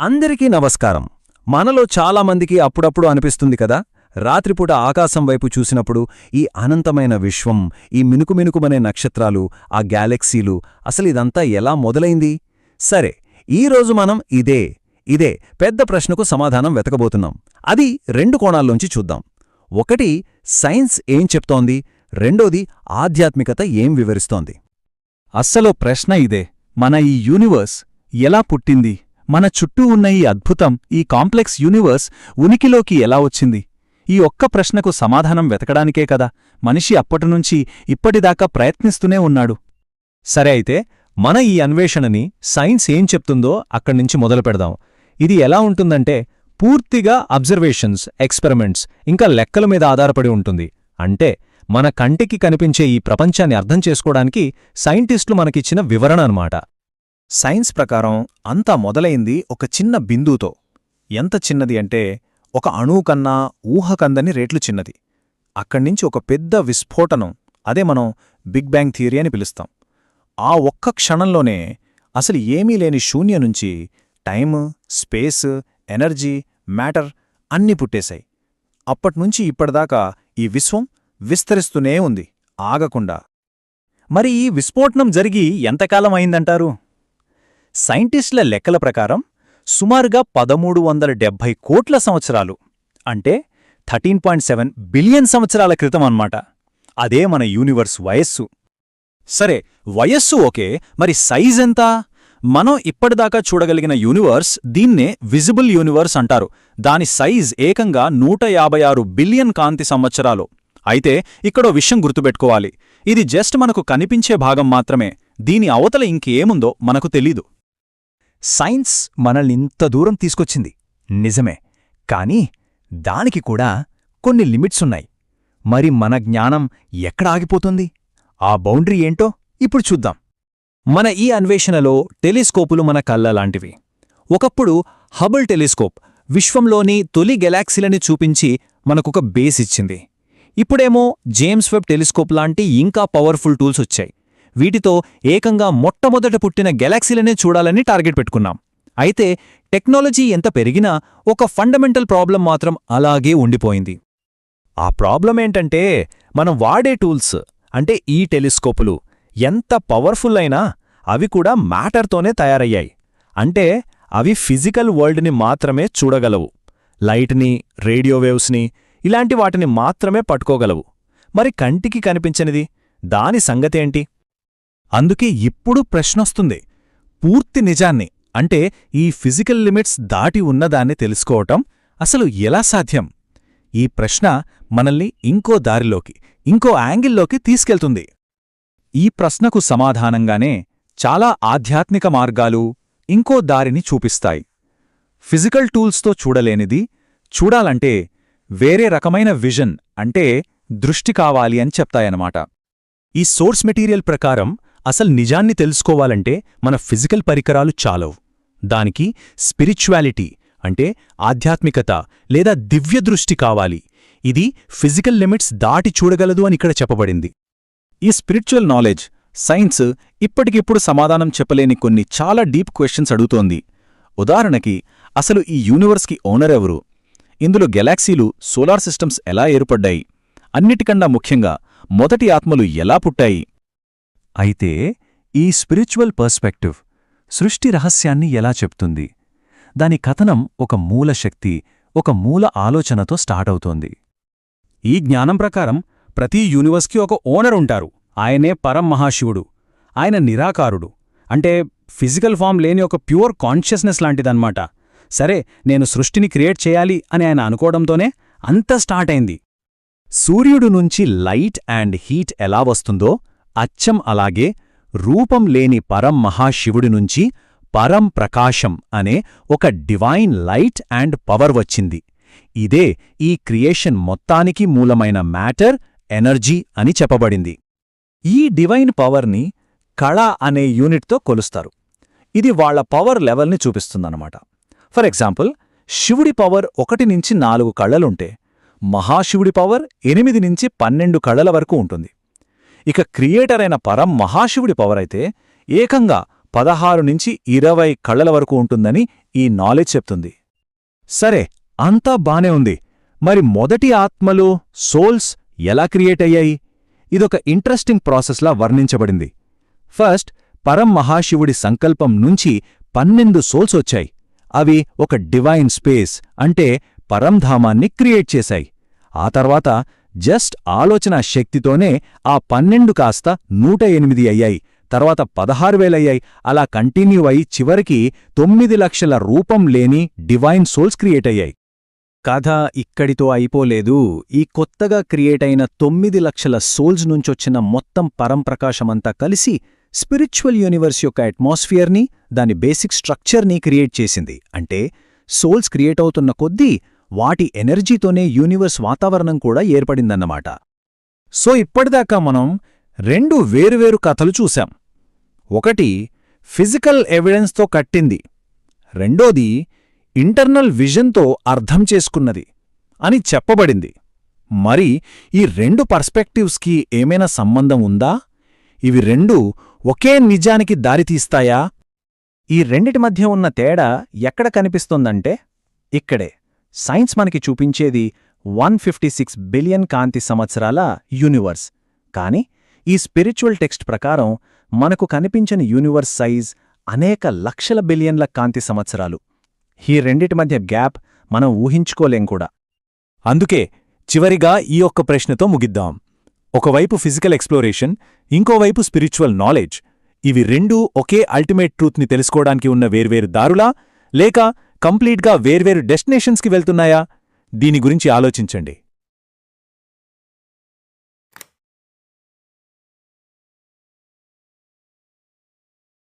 అందరికీ నమస్కారం. మనలో చాలామందికి అప్పుడప్పుడు అనిపిస్తుంది కదా? రాత్రిపూట ఆకాశం వైపు చూసినప్పుడు ఈ అనంతమైన విశ్వం ఈ మినుకుమినుకుమనే నక్షత్రాలు ఆ గ్యాలెక్సీలు అసలు ఇదంతా ఎలా మొదలైంది? సరే ఈరోజు మనం ఇదే ఇదే పెద్ద ప్రశ్నకు సమాధానం వెతకబోతున్నాం. అది రెండు కోణాల్లోంచి చూద్దాం. ఒకటి సైన్స్ ఏం చెప్తోంది? రెండోది ఆధ్యాత్మికత ఏం వివరిస్తోంది? అస్సలో ప్రశ్న ఇదే. మన ఈ యూనివర్స్ ఎలా పుట్టింది? మన చుట్టూ ఉన్న ఈ అద్భుతం ఈ కాంప్లెక్స్ యూనివర్స్ ఉనికిలోకి ఎలా వచ్చింది? ఈ ఒక్క ప్రశ్నకు సమాధానం వెతకడానికే కదా మనిషి అప్పటినుంచి ఇప్పటిదాకా ప్రయత్నిస్తూనే ఉన్నాడు. సరే అయితే మన ఈ అన్వేషణని సైన్స్ ఏం చెప్తుందో అక్కడ్నుంచి మొదలు పెడదాం. ఇది ఎలా ఉంటుందంటే పూర్తిగా అబ్జర్వేషన్స్ ఎక్స్పెరిమెంట్స్ ఇంకా లెక్కల మీద ఆధారపడి ఉంటుంది. అంటే మన కంటికి కనిపించే ఈ ప్రపంచాన్ని అర్థం చేసుకోవడానికి సైంటిస్టులు మనకిచ్చిన వివరణ అన్నమాట. సైన్స్ ప్రకారం అంతా మొదలైంది ఒక చిన్న బిందుతో ఎంత చిన్నది అంటే ఒక అణువు కన్నా ఊహకందని రేట్లు చిన్నది. అక్కడ్నించి ఒక పెద్ద విస్ఫోటనం అదే మనం బిగ్ బ్యాంగ్ థియరీ అని పిలుస్తాం. ఆ ఒక్క క్షణంలోనే అసలు ఏమీ లేని శూన్య నుంచి టైమ్ స్పేస్ ఎనర్జీ మ్యాటర్ అన్నీ పుట్టేశాయి. అప్పట్నుంచి ఇప్పటిదాకా ఈ విశ్వం విస్తరిస్తూనే ఉంది ఆగకుండా. మరి ఈ విస్ఫోటనం జరిగి ఎంతకాలం అయిందంటారు? సైంటిస్టుల లెక్కల ప్రకారం సుమారుగా పదమూడు వందల డెబ్భై కోట్ల సంవత్సరాలు అంటే థర్టీన్ పాయింట్ సెవెన్ బిలియన్ సంవత్సరాల క్రితం అన్నమాట. అదే మన యూనివర్స్ వయస్సు. సరే వయస్సు ఓకే మరి సైజ్ ఎంత? మనం ఇప్పటిదాకా చూడగలిగిన యూనివర్స్ దీన్నే విజిబుల్ యూనివర్స్ అంటారు. దాని సైజ్ ఏకంగా నూట యాభై ఆరు బిలియన్ కాంతి సంవత్సరాలు. అయితే ఇక్కడో విషయం గుర్తుపెట్టుకోవాలి. ఇది జస్ట్ మనకు కనిపించే భాగం మాత్రమే. దీని అవతల ఇంకేముందో మనకు తెలీదు. సైన్స్ మనల్ని ఇంత దూరం తీసుకొచ్చింది. నిజమే. కానీ దానికి కూడా కొన్ని లిమిట్స్ ఉన్నాయి. మరి మన జ్ఞానం ఎక్కడ ఆగిపోతుంది? ఆ బౌండరీ ఏంటో ఇప్పుడు చూద్దాం. మన ఈ అన్వేషణలో టెలిస్కోపులు మన కళ్ళ లాంటివి. ఒకప్పుడు హబుల్ టెలిస్కోప్ విశ్వంలోని తొలి గెలాక్సీలని చూపించి మనకొక బేస్ ఇచ్చింది. ఇప్పుడేమో జేమ్స్ వెబ్ టెలిస్కోప్ లాంటి ఇంకా పవర్ఫుల్ టూల్స్ వచ్చాయి. వీటితో ఏకంగా మొట్టమొదట పుట్టిన గెలాక్సీలనే చూడాలని టార్గెట్ పెట్టుకున్నాం. అయితే టెక్నాలజీ ఎంత పెరిగినా ఒక ఫండమెంటల్ ప్రాబ్లం మాత్రం అలాగే ఉండిపోయింది. ఆ ప్రాబ్లం ఏంటంటే మనం వాడే టూల్స్ అంటే ఈ టెలిస్కోపులు ఎంత పవర్ఫుల్ అయినా అవి కూడా మ్యాటర్తోనే తయారయ్యాయి. అంటే అవి ఫిజికల్ వరల్డ్ని మాత్రమే చూడగలవు. లైట్ని రేడియో వేవ్స్ని ఇలాంటి వాటిని మాత్రమే పట్టుకోగలవు. మరి కంటికి కనిపించనిది దాని సంగతేంటి? అందుకే ఇప్పుడు ప్రశ్నొస్తుంది. పూర్తి నిజాన్ని అంటే ఈ ఫిజికల్ లిమిట్స్ దాటి ఉన్నదాన్ని తెలుసుకోవటం అసలు ఎలా సాధ్యం? ఈ ప్రశ్న మనల్ని ఇంకో దారిలోకి ఇంకో యాంగిల్లోకి తీసుకెళ్తుంది. ఈ ప్రశ్నకు సమాధానంగానే చాలా ఆధ్యాత్మిక మార్గాలు ఇంకో దారిని చూపిస్తాయి. ఫిజికల్ టూల్స్తో చూడలేనిది చూడాలంటే వేరే రకమైన విజన్ అంటే దృష్టి కావాలి అని చెప్తాయన్నమాట. ఈ సోర్స్ మెటీరియల్ ప్రకారం అసలు నిజాన్ని తెలుసుకోవాలంటే మన ఫిజికల్ పరికరాలు చాలవు. దానికి స్పిరిచువాలిటీ అంటే ఆధ్యాత్మికత లేదా దివ్య దృష్టి కావాలి. ఇది ఫిజికల్ లిమిట్స్ దాటి చూడగలదు అని ఇక్కడ చెప్పబడింది. ఈ స్పిరిచువల్ నాలెడ్జ్ సైన్స్ ఇప్పటికిప్పుడు సమాధానం చెప్పలేని కొన్ని చాలా డీప్ క్వశ్చన్స్ అడుగుతోంది. ఉదాహరణకి అసలు ఈ యూనివర్స్కి ఓనర్ ఎవరు? ఇందులో గెలాక్సీలు సోలార్ సిస్టమ్స్ ఎలా ఏర్పడ్డాయి? అన్నిటికన్నా ముఖ్యంగా మొదటి ఆత్మలు ఎలా పుట్టాయి? అయితే ఈ స్పిరిచువల్ పర్స్పెక్టివ్ సృష్టి రహస్యాన్ని ఎలా చెప్తుంది? దాని కథనం ఒక మూల శక్తి ఒక మూల ఆలోచనతో స్టార్ట్ అవుతోంది. ఈ జ్ఞానం ప్రకారం ప్రతి యూనివర్స్కి ఒక ఓనర్ ఉంటారు. ఆయనే పరం మహాశివుడు. ఆయన నిరాకారుడు. అంటే ఫిజికల్ ఫామ్ లేని ఒక ప్యూర్ కాన్షియస్నెస్ లాంటిదన్నమాట. సరే నేను సృష్టిని క్రియేట్ చేయాలి అని ఆయన అనుకోవడంతోనే అంత స్టార్ట్ అయింది. సూర్యుడు నుంచి లైట్ అండ్ హీట్ ఎలా వస్తుందో అచ్చం అలాగే రూపం లేని పరం మహాశివుడి నుంచి పరం ప్రకాశం అనే ఒక డివైన్ లైట్ అండ్ పవర్ వచ్చింది. ఇదే ఈ క్రియేషన్ మొత్తానికి మూలమైన మ్యాటర్ ఎనర్జీ అని చెప్పబడింది. ఈ డివైన్ పవర్ని కళ అనే యూనిట్తో కొలుస్తారు. ఇది వాళ్ళ పవర్ లెవెల్ని చూపిస్తుందన్నమాట. ఫర్ ఎగ్జాంపుల్ శివుడి పవర్ ఒకటి నుంచి నాలుగు కళ్ళలుంటే మహాశివుడి పవర్ ఎనిమిది నుంచి పన్నెండు కళల వరకు ఉంటుంది. ఇక క్రియేటర్ అయిన పరం మహాశివుడి పవర్ అయితే ఏకంగా పదహారు నుంచి ఇరవై కళ్ళల వరకు ఉంటుందని ఈ నాలెడ్జ్ చెప్తుంది. సరే అంతా బానే ఉంది. మరి మొదటి ఆత్మలు సోల్స్ ఎలా క్రియేట్ అయ్యాయి? ఇదొక ఇంట్రెస్టింగ్ ప్రాసెస్లా వర్ణించబడింది. ఫస్ట్ పరం మహాశివుడి సంకల్పం నుంచి పన్నెండు సోల్స్ వచ్చాయి. అవి ఒక డివైన్ స్పేస్ అంటే పరంధామాన్ని క్రియేట్ చేశాయి. ఆ తర్వాత జస్ట్ ఆలోచన శక్తితోనే ఆ పన్నెండు కాస్త నూట ఎనిమిది అయ్యాయి. తర్వాత పదహారు వేలయ్యాయి అలా కంటిన్యూ అయి చివరికి తొమ్మిది లక్షల రూపం లేని డివైన్ సోల్స్ క్రియేట్ అయ్యాయి. కథ ఇక్కడితో అయిపోలేదు. ఈ కొత్తగా క్రియేట్ అయిన తొమ్మిది లక్షల సోల్స్ నుంచొచ్చిన మొత్తం పరంప్రకాశమంతా కలిసి స్పిరిచువల్ యూనివర్స్ యొక్క అట్మాస్ఫియర్ని దాని బేసిక్ స్ట్రక్చర్ని క్రియేట్ చేసింది. అంటే సోల్స్ క్రియేట్ అవుతున్న కొద్దీ వాటి ఎనర్జీతోనే యూనివర్స్ వాతావరణం కూడా ఏర్పడిందన్నమాట. సో ఇప్పటిదాకా మనం రెండు వేరువేరు కథలు చూశాం. ఒకటి ఫిజికల్ ఎవిడెన్స్తో కట్టింది. రెండోది ఇంటర్నల్ విజన్తో అర్థం చేసుకున్నది అని చెప్పబడింది. మరి ఈ రెండు పర్స్పెక్టివ్స్కి ఏమైనా సంబంధం ఉందా? ఇవి రెండు ఒకే నిజానికి దారితీస్తాయా ఈ రెండిటి మధ్య ఉన్న తేడా ఎక్కడ కనిపిస్తోందంటే ఇక్కడే. సైన్స్ మనకి చూపించేది వన్ ఫిఫ్టీ సిక్స్ బిలియన్ కాంతి సంవత్సరాల యూనివర్స్. కాని ఈ స్పిరిచువల్ టెక్స్ట్ ప్రకారం మనకు కనిపించని యూనివర్స్ సైజ్ అనేక లక్షల బిలియన్ల కాంతి సంవత్సరాలు. ఈ రెండిటి మధ్య గ్యాప్ మనం ఊహించుకోలేం కూడా. అందుకే చివరిగా ఈ ఒక్క ప్రశ్నతో ముగిద్దాం. ఒకవైపు ఫిజికల్ ఎక్స్ప్లోరేషన్ ఇంకోవైపు స్పిరిచువల్ నాలెడ్జ్. ఇవి రెండూ ఒకే అల్టిమేట్ ట్రూత్ని తెలుసుకోవడానికి ఉన్న వేర్వేరు దారులా లేక కంప్లీట్గా వేర్వేరు డెస్టినేషన్స్కి వెళ్తున్నాయా? దీని గురించి ఆలోచించండి.